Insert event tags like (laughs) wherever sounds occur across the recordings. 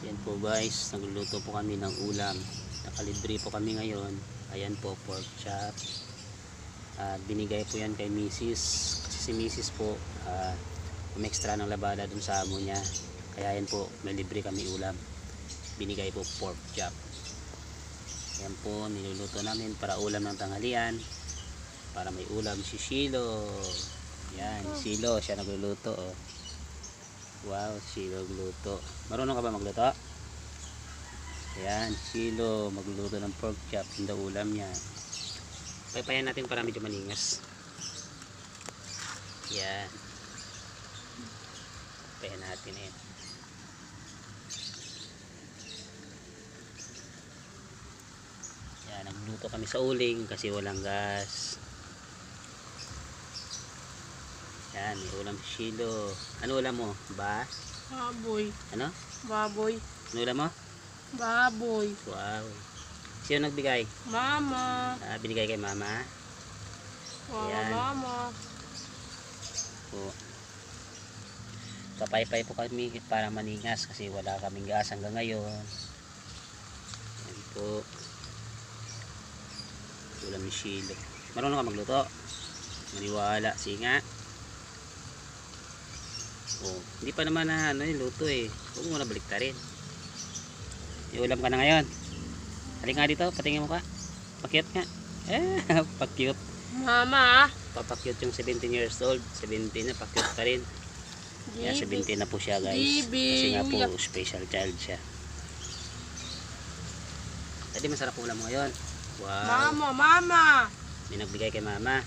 Yan po guys, nagluluto po kami ng ulam. Nakalibre po kami ngayon. Ayan po, pork chop. At binigay po yan kay Mrs. Kasi si Mrs. po, ah, umextra ng labada dun sa amo niya. Kaya yan po, may libre kami ulam. Binigay po pork chop. Yan po, niluluto namin para ulam ng tanghalian. Para may ulam si Shilo. Yan, si Shilo, siya nagluluto. Oh. Wow, Shilo magluto. Marunong ka ba magluto? Ayan, Shilo magluto ng pork chop. Hindi ulam niya. Paypayan natin para medyo maningas. Yan. Payan natin eh. Yan, nagluto kami sa uling kasi walang gas. Yan, may ulam si Shilo. Ano ulam mo? Ba? Baboy. Ano? Baboy. Ano ulam mo? Baboy. Wow. Sino nagbigay? Mama. Ah, binigay kay mama. Mama, Ayan. mama. Po. Papaypay po kami para maningas kasi wala kaming gas hanggang ngayon. Yan po. Ulam ni Shilo. Marunong ka magluto? Maniwala. Sige nga. Oh, hindi pa naman na ano yung luto eh. Huwag mo na baliktarin. May ulam ka na ngayon. Halika nga dito, patingin mo ka. Pakyut nga. Eh, (laughs) pakyut. Mama. Papakyut yung 17 years old. 17 na, pakyut pa rin. Yeah, 17 na po siya guys. Kasi nga po, special child siya. Tadi masarap ulam mo ngayon. Wow. Mama, mama. May nagbigay kay mama.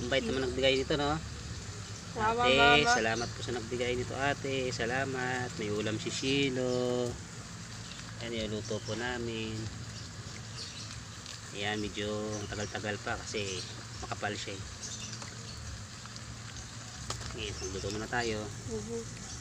Ang bait naman nagbigay nito, no? Ate, salamat po sa nagbigay nito ate. Salamat. May ulam si Shilo. Yan yung luto po namin. Yan, medyo tagal-tagal pa kasi makapal siya. eh. Ngayon, magluto muna tayo. Mhm.